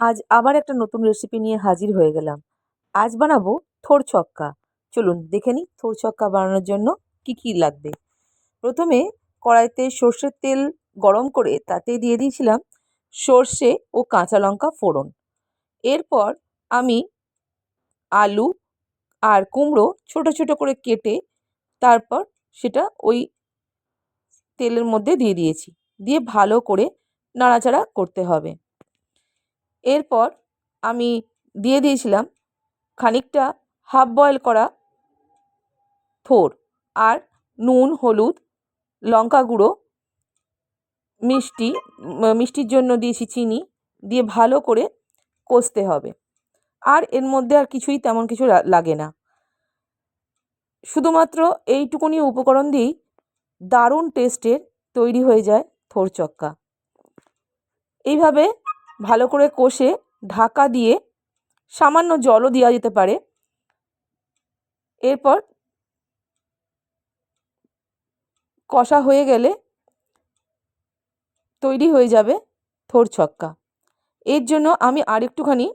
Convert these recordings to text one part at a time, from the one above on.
আজ আবার একটা নতুন রেসিপি নিয়ে হাজির হয়ে গেলাম। আজ বানাবো থোর ছক্কা। চলুন দেখে নিই থোর ছক্কা বানানোর জন্য কি কি লাগবে। প্রথমে কড়াইতে সর্ষের তেল গরম করে তাতে দিয়ে দিয়েছিলাম সর্ষে ও কাঁচা লঙ্কা ফোড়ন। এরপর আমি আলু আর কুমড়ো ছোট ছোট করে কেটে তারপর সেটা ওই তেলের মধ্যে দিয়ে দিয়েছি। দিয়ে ভালো করে নাড়াচাড়া করতে হবে। এরপর আমি দিয়ে দিয়েছিলাম খানিকটা হাফ বয়েল করা থোর আর নুন, হলুদ, লঙ্কা গুঁড়ো, মিষ্টি মিষ্টির জন্য দিয়েছি চিনি দিয়ে ভালো করে কষতে হবে। আর এর মধ্যে আর কিছুই তেমন কিছু লাগে না। শুধুমাত্র এইটুকুনি উপকরণ দিয়েই দারুণ টেস্টের তৈরি হয়ে যায় থোর চক্কা। এইভাবে ভালো করে কষে ঢাকা দিয়ে সামান্য জলও দেওয়া যেতে পারে। এরপর কষা হয়ে গেলে তৈরি হয়ে যাবে থোড় ছক্কা। এর জন্য আমি আর একটুখানি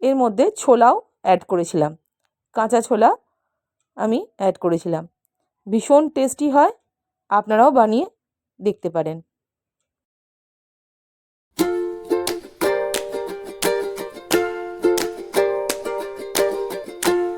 এর মধ্যে ছোলাও অ্যাড করেছিলাম। কাঁচা ছোলা আমি অ্যাড করেছিলাম। ভীষণ টেস্টি হয়, আপনারাও বানিয়ে দেখতে পারেন।